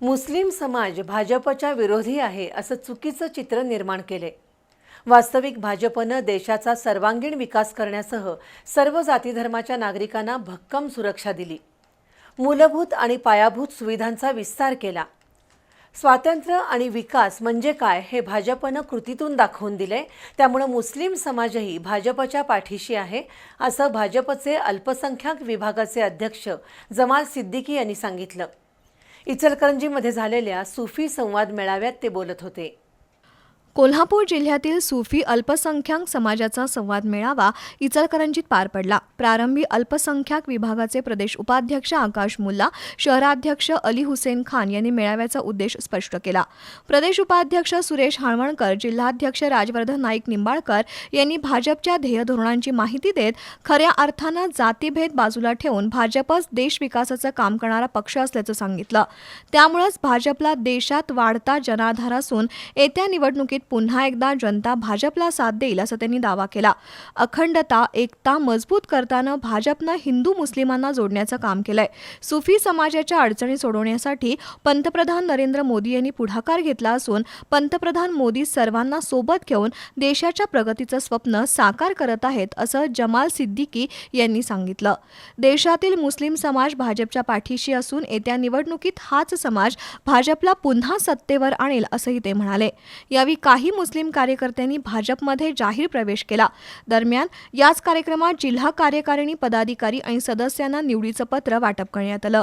मुस्लिम समाज भाजपच्या विरोधी आहे असं चुकीचं चित्र निर्माण केले. वास्तविक भाजपनं देशाचा सर्वांगीण विकास करण्यासह सर्व जातीधर्माच्या नागरिकांना भक्कम सुरक्षा दिली. मूलभूत आणि पायाभूत सुविधांचा विस्तार केला. स्वातंत्र्य आणि विकास म्हणजे काय हे भाजपनं कृतीतून दाखवून दिले त्यामुळं मुस्लिम समाजही भाजपच्या पाठीशी आहे असं भाजपचे अल्पसंख्याक विभागाचे अध्यक्ष जमाल सिद्दीकी यांनी सांगितलं. इचलकरंजीमध्ये झालेल्या सुफी संवाद मेळाव्यात ते बोलत होते. कोल्हापूर जिल्ह्यातील सुफी अल्पसंख्याक समाजाचा संवाद मेळावा इचलकरंजीत पार पडला. प्रारंभी अल्पसंख्याक विभागाचे प्रदेश उपाध्यक्ष आकाश मुल्ला शहराध्यक्ष अली हुसेन खान यांनी मेळाव्याचा उद्देश स्पष्ट केला. प्रदेश उपाध्यक्ष सुरेश हाळवणकर जिल्हाध्यक्ष राजवर्धन नाईक निंबाळकर यांनी भाजपच्या ध्येय धोरणांची माहिती देत खऱ्या अर्थानं जातीभेद बाजूला ठेवून भाजपच देश विकासाचं काम करणारा पक्ष असल्याचं सांगितलं. त्यामुळंच भाजपला देशात वाढता जनाधार असून येत्या निवडणुकीत पुन्हा एकदा जनता भाजपला साथ देईल असं त्यांनी दावा केला. अखंडता एकता मजबूत करताना भाजपनं हिंदू मुस्लिमांना जोडण्याचं काम केलंय. सुफी समाजाच्या अडचणी सोडवण्यासाठी पंतप्रधान नरेंद्र मोदी यांनी पुढाकार घेतला असून पंतप्रधान मोदी सर्वांना सोबत घेऊन देशाच्या प्रगतीचं स्वप्न साकार करत आहेत असं जमाल सिद्दीकी यांनी सांगितलं. देशातील मुस्लिम समाज भाजपच्या पाठीशी असून येत्या निवडणुकीत हाच समाज भाजपला पुन्हा सत्तेवर आणेल असंही ते म्हणाले. यावेळी काही मुस्लिम कार्यकर्त्यांनी भाजपमध्ये जाहीर प्रवेश केला. दरम्यान याच कार्यक्रमात जिल्हा कार्यकारिणी पदाधिकारी आणि सदस्यांना निवडीचं पत्र वाटप करण्यात आलं.